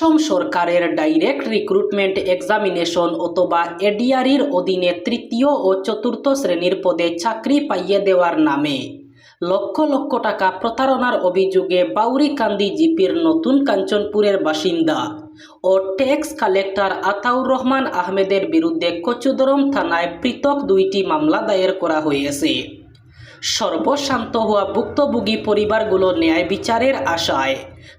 অসম সরকারের direct recruitment examination অথবা এডিআরির অধীনে তৃতীয় ও চতুর্থ শ্রেণির পদে চাকরি পাইয়ে দেওয়ার নামে। লক্ষ লক্ষ টাকা প্রতারণার অভিযোগে বাউরিকান্দি জিপির নতুন কাঞ্চনপুরের বাসিন্দা ও ট্যাক্স কালেক্টর আতাউর রহমান আহমেদের বিরুদ্ধে কচুদরম থানায় পৃথক দুইটি মামলা দায়ের করা হয়েছে। সর্বশান্ত হওয়া ভুক্তভোগী পরিবারগুলো ন্যায় বিচারের আশায়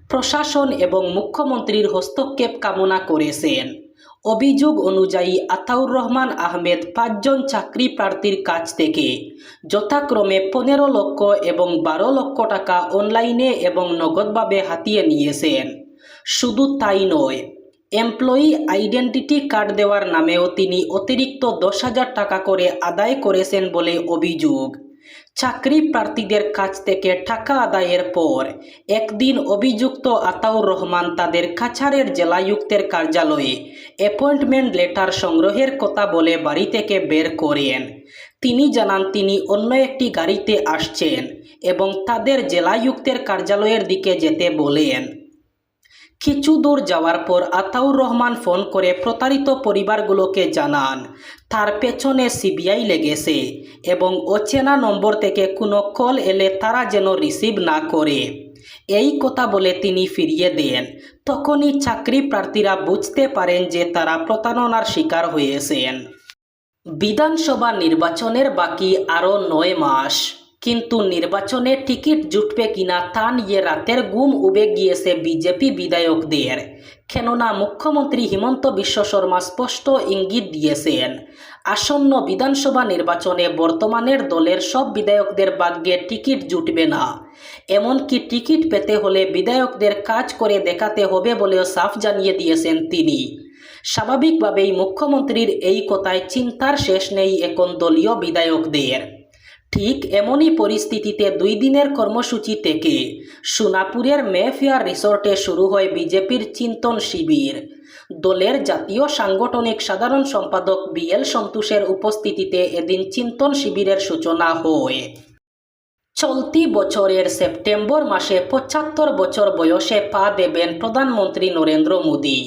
প্রশাসন এবং মুখ্যমন্ত্রীর হস্তক্ষেপ কামনা করেছেন। অভিযোগ অনুযায়ী আতাউর রহমান আহমেদ পাঁচজন চাকরি প্রার্থীর কাছ থেকে যথাক্রমে পনেরো লক্ষ এবং বারো লক্ষ টাকা অনলাইনে এবং নগদভাবে হাতিয়ে নিয়েছেন। শুধু তাই নয়, এমপ্লয়ি আইডেন্টিটি কার্ড দেওয়ার নামেও তিনি অতিরিক্ত দশ হাজার টাকা করে আদায় করেছেন বলে অভিযোগ। চাকরি প্রার্থীদের কাছ থেকে টাকা আদায়ের পর একদিন অভিযুক্ত আতাউর রহমান তাদের কাছাড়ের জেলায়ুক্তের কার্যালয়ে অ্যাপয়েন্টমেন্ট লেটার সংগ্রহের কথা বলে বাড়ি থেকে বের করেন। তিনি জানান, তিনি অন্য একটি গাড়িতে আসছেন এবং তাদের জেলায়ুক্তের কার্যালয়ের দিকে যেতে বলেন। কিছু দূর যাওয়ার পর আতাউর রহমান ফোন করে প্রতারিত পরিবারগুলোকে জানান, তার পেছনে সিবিআই লেগেছে এবং অচেনা নম্বর থেকে কোনো কল এলে তারা যেন রিসিভ না করে। এই কথা বলে তিনি ফিরিয়ে দেন। তখনই চাকরি প্রার্থীরা বুঝতে পারেন যে তারা প্রতারণার শিকার হয়েছেন। বিধানসভা নির্বাচনের বাকি আরও নয় মাস। কিন্তু নির্বাচনে টিকিট জুটবে কিনা তা নিয়ে রাতের গুম উবে গিয়েছে বিজেপি বিধায়কদের। কেননা মুখ্যমন্ত্রী হিমন্ত বিশ্ব শর্মা স্পষ্ট ইঙ্গিত দিয়েছেন, আসন্ন বিধানসভা নির্বাচনে বর্তমানের দলের সব বিধায়কদের ভাগ্যে টিকিট জুটবে না। এমনকি টিকিট পেতে হলে বিধায়কদের কাজ করে দেখাতে হবে বলেও সাফ জানিয়ে দিয়েছেন তিনি। স্বাভাবিকভাবেই মুখ্যমন্ত্রীর এই কথায় চিন্তার শেষ নেই এখন দলীয় বিধায়কদের। ঠিক এমনই পরিস্থিতিতে দুই দিনের কর্মসূচি থেকে সোনাপুরের মেফেয়ার রিসোর্টে শুরু হয় বিজেপির চিন্তন শিবির। দলের জাতীয় সাংগঠনিক সাধারণ সম্পাদক বিএল সন্তোষের উপস্থিতিতে এদিন চিন্তন শিবিরের সূচনা হয়। চলতি বছরের সেপ্টেম্বর মাসে পঁচাত্তর বছর বয়সে পা দেবেন প্রধানমন্ত্রী নরেন্দ্র মোদী।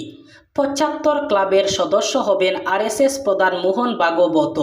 পঁচাত্তর ক্লাবের সদস্য হবেন আরএসএস প্রধান মোহন ভাগবত।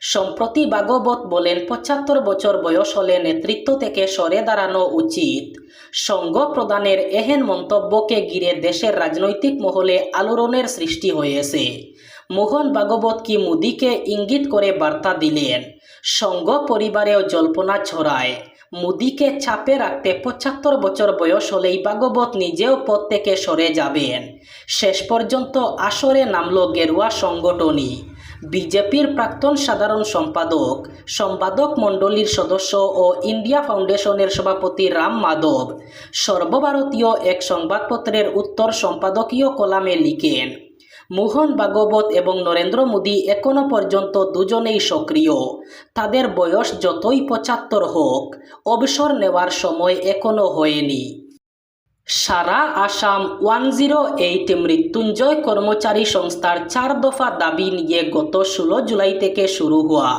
সম্প্রতি ভাগবত বলেন পঁচাত্তর বছর বয়স হলে নেতৃত্ব থেকে সরে দাঁড়ানো উচিত। সঙ্গ প্রদানের এহেন মন্তব্যকে ঘিরে দেশের রাজনৈতিক মহলে আলোড়নের সৃষ্টি হয়েছে। মোহন ভাগবত কি মোদীকে ইঙ্গিত করে বার্তা দিলেন? সঙ্গ পরিবারেও জল্পনা ছড়ায়। মোদীকে চাপে রাখতে পঁচাত্তর বছর বয়স হলেই ভাগবত নিজেও পদ থেকে সরে যাবেন। শেষ পর্যন্ত আসরে নামল গেরুয়া সংগঠনই। বিজেপির প্রাক্তন সাধারণ সম্পাদক সম্পাদক মণ্ডলীর সদস্য ও ইন্ডিয়া ফাউন্ডেশনের সভাপতি রাম মাধব সর্বভারতীয় এক সংবাদপত্রের উত্তর সম্পাদকীয় কলামে লিখেন, মোহন ভাগবত এবং নরেন্দ্র মোদী এখনও পর্যন্ত দুজনেই সক্রিয়। তাদের বয়স যতই পঁচাত্তর হোক, অবসর নেওয়ার সময় এখনও হয়নি। সারা Assam one zero eight Mrityunjay কর্মচারী সংস্থার চার দফা দাবি নিয়ে গত ষোলো জুলাই থেকে শুরু হওয়া।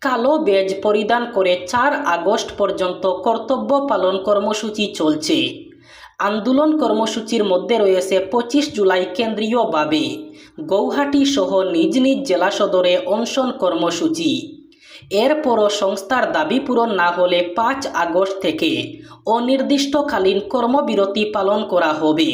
কালো বেজ পরিধান করে চার আগস্ট পর্যন্ত কর্তব্য পালন কর্মসূচি চলছে। আন্দোলন কর্মসূচির মধ্যে রয়েছে পঁচিশ জুলাই কেন্দ্রীয়ভাবে। গৌহাটি সহ নিজ নিজ জেলা সদরে অনশন কর্মসূচি। এরপরও সংস্থার দাবি পূরণ না হলে পাঁচ আগস্ট থেকে অনির্দিষ্টকালীন কর্মবিরতি পালন করা হবে।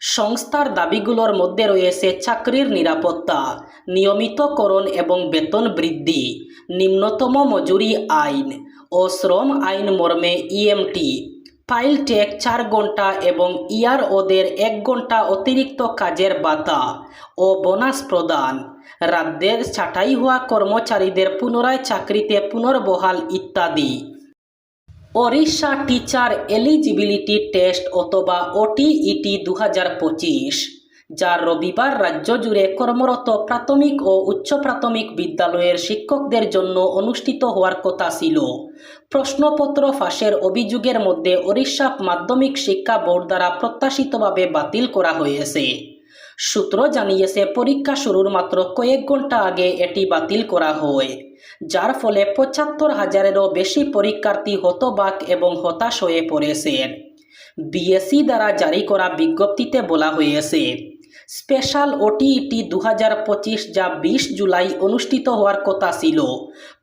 সংস্থার দাবিগুলোর মধ্যে রয়েছে চাকরির নিরাপত্তা, নিয়মিতকরণ এবং বেতন বৃদ্ধি, নিম্নতম মজুরি আইন ও শ্রম আইন মর্মে ইএমটি ফাইল টেক চার ঘণ্টা এবং ইয়ার ওদের এক ঘণ্টা অতিরিক্ত কাজের বাতা ও বোনাস প্রদান। রাজ্যের ছাঁটাই হওয়া কর্মচারীদের পুনরায় চাকরিতে পুনর্বহাল ইত্যাদি। ওড়িশা টিচার এলিজিবিলিটি টেস্ট অথবা ওটিইটি দু হাজার পঁচিশ। যা রবিবার রাজ্য জুড়ে কর্মরত প্রাথমিক ও উচ্চ প্রাথমিক বিদ্যালয়ের শিক্ষকদের জন্য অনুষ্ঠিত হওয়ার কথা ছিল। প্রশ্নপত্র ফাঁসের অভিযোগের মধ্যে ওড়িশা মাধ্যমিক শিক্ষা বোর্ড দ্বারা প্রত্যাশিতভাবে বাতিল করা হয়েছে। সূত্র জানিয়েছে, পরীক্ষা শুরুর মাত্র কয়েক ঘণ্টা আগে এটি বাতিল করা হয়, যার ফলে পঁচাত্তর হাজারেরও বেশি পরীক্ষার্থী হতবাক এবং হতাশ হয়ে পড়েছেন। বিএসি দ্বারা জারি করা বিজ্ঞপ্তিতে বলা হয়েছে স্পেশাল ওটিইটি দু হাজার পঁচিশ যা বিশ জুলাই অনুষ্ঠিত হওয়ার কথা ছিল।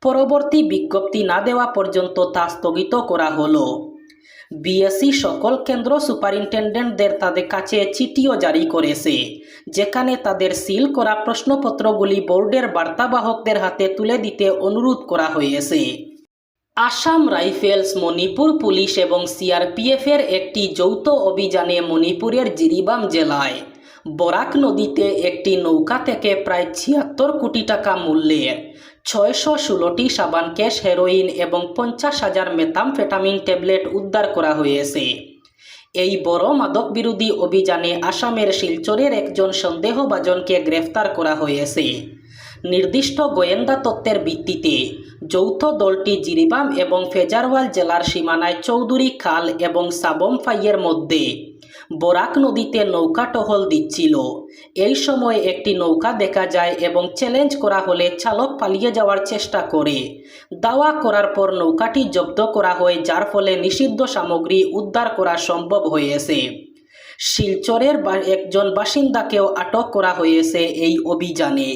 পরবর্তী বিজ্ঞপ্তি না দেওয়া পর্যন্ত তা স্থগিত করা হলো। বিএসসি সকল কেন্দ্র সুপারিনটেন্ডেন্টদের তাদের কাছে চিঠিও জারি করেছে, যেখানে তাদের সিল করা প্রশ্নপত্রগুলি বোর্ডের বার্তাবাহকদের হাতে তুলে দিতে অনুরোধ করা হয়েছে। আসাম রাইফেলস, মণিপুর পুলিশ এবং সিআরপিএফের একটি যৌথ অভিযানে মণিপুরের জিরিবাম জেলায় বরাক নদীতে একটি নৌকা থেকে প্রায় ছিয়াত্তর কোটি টাকা মূল্যের ছয়শো ষোলোটি সাবান ক্যাশ হেরোইন এবং পঞ্চাশ হাজার মেথামফেটামিন ট্যাবলেট উদ্ধার করা হয়েছে। এই বড় মাদক বিরোধী অভিযানে আসামের শিলচরের একজন সন্দেহভাজনকে গ্রেফতার করা হয়েছে। নির্দিষ্ট গোয়েন্দা তত্ত্বের ভিত্তিতে যৌথ দলটি জিরিবাম এবং ফেজারওয়াল জেলার সীমানায় চৌধুরী খাল এবং সাবমফাইয়ের মধ্যে বরাক নদীতে নৌকা টহল দিচ্ছিল। এই সময় একটি নৌকা দেখা যায় এবং চ্যালেঞ্জ করা হলে চালক পালিয়ে যাওয়ার চেষ্টা করে। দাওয়া করার পর নৌকাটি জব্দ করা হয়, যার ফলে নিষিদ্ধ সামগ্রী উদ্ধার করা সম্ভব হয়েছে। শিলচরের একজন বাসিন্দাকেও আটক করা হয়েছে এই অভিযানে।